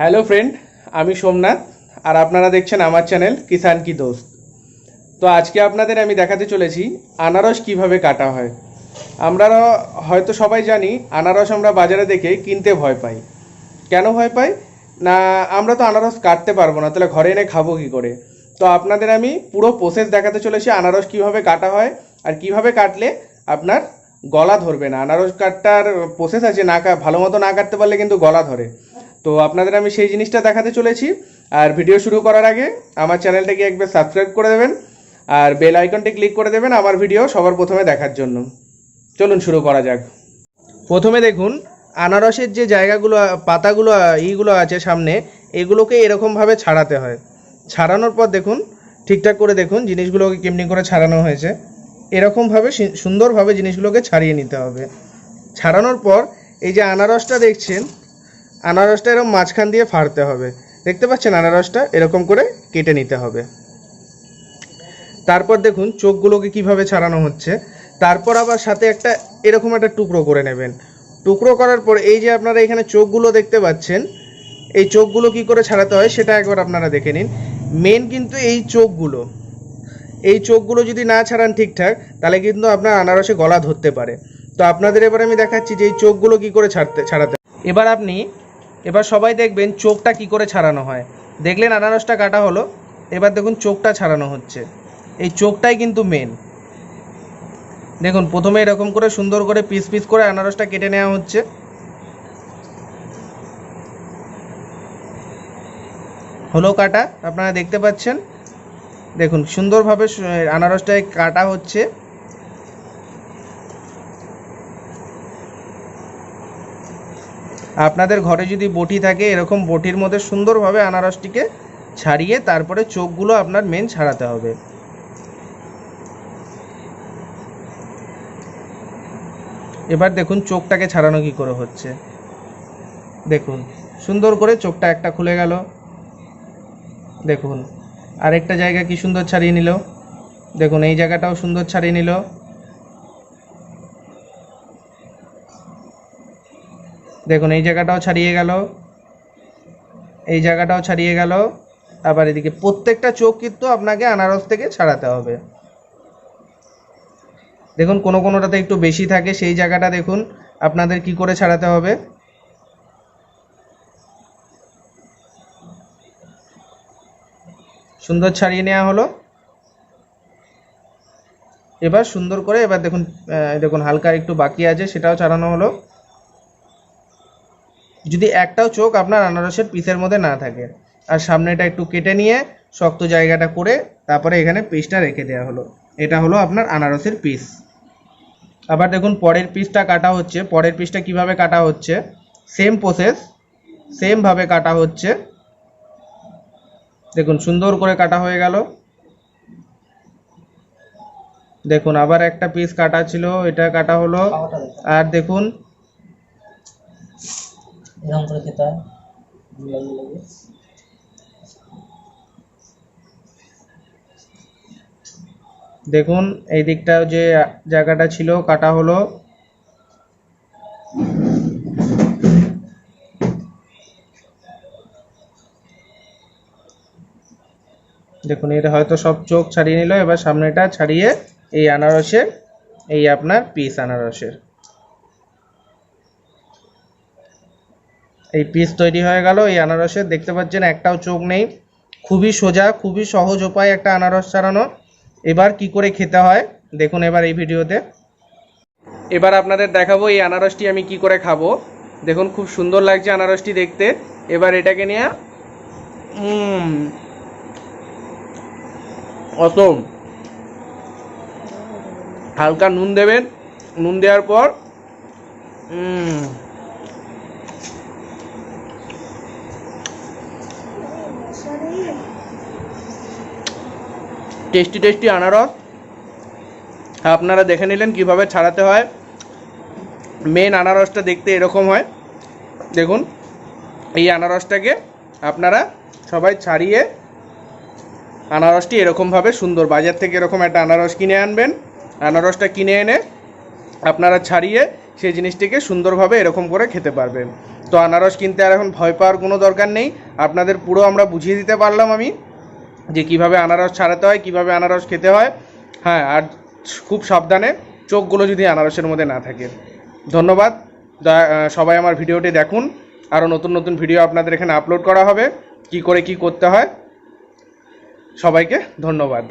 Hello friend আমি সোমনাথ, আর আপনারা দেখছেন আমার চ্যানেল কিষান কি দোস্ত। তো আজকে আপনাদের আমি দেখাতে চলেছি আনারস কীভাবে কাটা হয়। আমরা হয়তো সবাই জানি, আনারস আমরা বাজারে দেখে কিনতে ভয় পাই। কেন ভয় পাই? না, আমরা তো আনারস কাটতে পারব না, তাহলে ঘরে এনে খাব কী করে? তো আপনাদের আমি পুরো প্রসেস দেখাতে চলেছি আনারস কীভাবে কাটা হয়, আর কীভাবে কাটলে আপনার গলা ধরবে না। আনারস কাটার প্রসেস আছে, না ভালো মতো না কাটতে পারলে কিন্তু গলা ধরে। তো আপনাদের আমি সেই জিনিসটা দেখাতে চলেছি। আর ভিডিও শুরু করার আগে আমার চ্যানেলটাকে একবার সাবস্ক্রাইব করে দেবেন, আর বেল আইকনটি ক্লিক করে দেবেন আমার ভিডিও সবার প্রথমে দেখার জন্য। চলুন শুরু করা যাক। প্রথমে দেখুন, আনারসের যে জায়গাগুলো, পাতাগুলো, ইগুলো আছে সামনে, এগুলোকে এরকমভাবে ছাড়াতে হয়। ছাড়ানোর পর দেখুন, ঠিকঠাক করে দেখুন জিনিসগুলোকে কেমনি করে ছাড়ানো হয়েছে। এরকমভাবে সুন্দরভাবে জিনিসগুলোকে ছাড়িয়ে নিতে হবে। ছাড়ানোর পর এই যে আনারসটা দেখছেন আনারসটা এরকম মাঝখান দিয়ে ফাড়তে হবে। দেখতে পাচ্ছেন আনারসটা এরকম করে কেটে নিতে হবে। তারপর দেখুন চোখগুলোকে কীভাবে ছাড়ানো হচ্ছে। তারপর আবার সাথে একটা এরকম একটা টুকরো করে নেবেন। টুকরো করার পর এই যে আপনারা এখানে চোখগুলো দেখতে পাচ্ছেন, এই চোখগুলো কি করে ছাড়াতে হয় সেটা একবার আপনারা দেখে নিন। মেন কিন্তু এই চোখগুলো। এই চোখগুলো যদি না ছাড়ান ঠিকঠাক, তাহলে কিন্তু আপনার আনারসে গলা ধরতে পারে। তো আপনাদের এবার আমি দেখাচ্ছি যে এই চোখগুলো কি করে ছাড়তে ছাড়াতে এবার আপনি এবার সবাই দেখবেন চোখটা কি করে ছাড়ানো হয়। দেখলেন আনারসটা কাটা হলো, এবার দেখুন চোখটা ছাড়ানো হচ্ছে। এই চোখটাই কিন্তু মেন দেখুন, প্রথমে এরকম করে সুন্দর করে পিস পিস করে আনারসটা কেটে নেওয়া হচ্ছে। হলো কাটা, আপনারা দেখতে পাচ্ছেন। দেখুন, সুন্দরভাবে আনারসটায় কাটা হচ্ছে। আপনাদের ঘরে যদি বটি থাকে, এরকম বটির মধ্যে সুন্দরভাবে আনারসটিকে ছাড়িয়ে তারপরে চোখগুলো আপনার মেন ছাড়াতে হবে। এবার দেখুন চোখটাকে ছাড়ানো কি করে হচ্ছে। দেখুন, সুন্দর করে চোখটা একটা খুলে গেল। দেখুন, আরেকটা জায়গা কি সুন্দর ছাড়িয়ে নিল। দেখুন, এই জায়গাটাও সুন্দর ছাড়িয়ে নিল। দেখুন, এই জায়গাটাও ছাড়িয়ে গেল। এই জায়গাটাও ছাড়িয়ে গেল। আবার এদিকে প্রত্যেকটা চোখ কিন্তু আপনাকে আনারস থেকে ছাড়াতে হবে। দেখুন, কোনো কোনোটাতে একটু বেশি থাকে, সেই জায়গাটা দেখুন, আপনাদের কি করে ছাড়াতে হবে? সুন্দর ছাড়িয়ে নেওয়া হলো। এবার সুন্দর করে, এবার দেখুন দেখুন, হালকা একটু বাকি আছে, সেটাও ছাড়ানো হলো। যদি একটাও চোখ আপনার আনারসের পিসের মধ্যে না থাকে। আর সামনেটা একটু কেটে নিয়ে শক্ত জায়গাটা করে তারপরে এখানে পিসটা রেখে দেওয়া হলো। এটা হলো আপনার আনারসের পিস আবার দেখুন পরের পিসটা কাটা হচ্ছে। পরের পিসটা কীভাবে কাটা হচ্ছে? সেম প্রসেস সেমভাবে কাটা হচ্ছে। দেখুন সুন্দর করে কাটা হয়ে গেল। দেখুন আবার একটা পিস কাটা ছিল এটা কাটা হলো। আর দেখুন এরকম হয়। লাগিয়ে লাগিয়ে দেখুন, এই দিকটাও যে জায়গাটা ছিল, কাটা হলো। দেখুন, এটা হয়তো সব চোখ ছাড়িয়ে নিল। এবার সামনেটা ছাড়িয়ে এই আনারসের, এই আপনার পিস আনারসের। এই পিস তৈরি হয়ে গেল এই আনারসের দেখতে পাচ্ছেন, একটাও চোখ নেই। খুবই সোজা, খুবই সহজ উপায় একটা আনারস ছাড়ানো এবার কি করে খেতে হয়, দেখুন এবার এই ভিডিওতে। এবার আপনাদের দেখাবো এই আনারসটি আমি কি করে খাব। দেখুন, খুব সুন্দর লাগছে আনারসটি দেখতে। এবার এটাকে নিয়ে অসম হালকা নুন দেবেন। নুন দেওয়ার পর টেস্টি টেস্টি আনারস। আপনারা দেখে নিলেন কীভাবে ছাড়াতে হয়। মেন আনারসটা দেখতে এরকম হয়। দেখুন, এই আনারসটাকে আপনারা সবাই ছাড়িয়ে আনারসটি এরকমভাবে সুন্দর, বাজার থেকে এরকম একটা আনারস কিনে আনবেন। আনারসটা কিনে এনে আপনারা ছাড়িয়ে সেই জিনিসটিকে সুন্দরভাবে এরকম করে খেতে পারবেন তো আনারস কিনতে আর এখন ভয় পাওয়ার কোনো দরকার নেই। আপনাদের পুরো আমরা বুঝিয়ে দিতে পারলাম আমি, যে কীভাবে আনারস ছাড়াতে হয়, কীভাবে আনারস খেতে হয়। হ্যাঁ আর খুব সাবধানে চোখগুলো যদি আনারসের মধ্যে না থাকে। ধন্যবাদ। সবাই আমার ভিডিওটি দেখুন। আরও নতুন নতুন ভিডিও আপনাদের এখানে আপলোড করা হবে। কি করে কি করতে হয়। সবাইকে ধন্যবাদ।